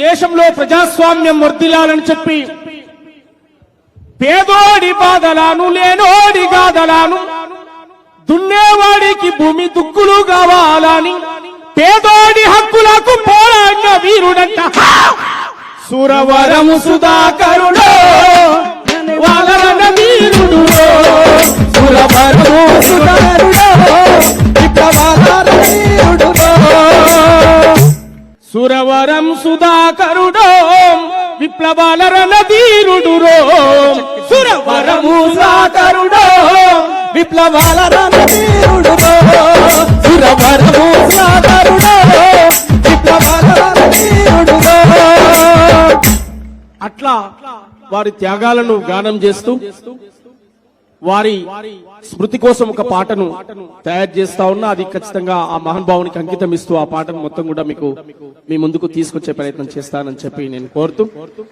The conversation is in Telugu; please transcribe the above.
దేశంలో ప్రజాస్వామ్యం వర్దిల్లాలని చెప్పి పేదోడి బాధలాను లేనోడి గాదలాను దున్నేవాడికి భూమి దుక్కులు కావాలని పేదోడి హక్కులకు పోరాడిన వీరుడంట. సురవరము సుధాకరు సురవరం సుధాకరుడో విప్లవాల రణధీరుడు సురవరము సుధాకరుడో విప్లవాల రణధీరుడు సురవరము సాకరుడో విప్లవాల రణధీరుడు అట్లా వారి త్యాగాలను గానం చేస్తూ వారి స్మృతి కోసం ఒక పాటను తయారు చేస్తా ఉన్నా అది ఖచ్చితంగా ఆ మహానుభావునికి అంకితం ఇస్తూ ఆ పాటను మొత్తం కూడా మీకు మీ ముందుకు తీసుకొచ్చే ప్రయత్నం చేస్తానని చెప్పి నేను కోరుతూ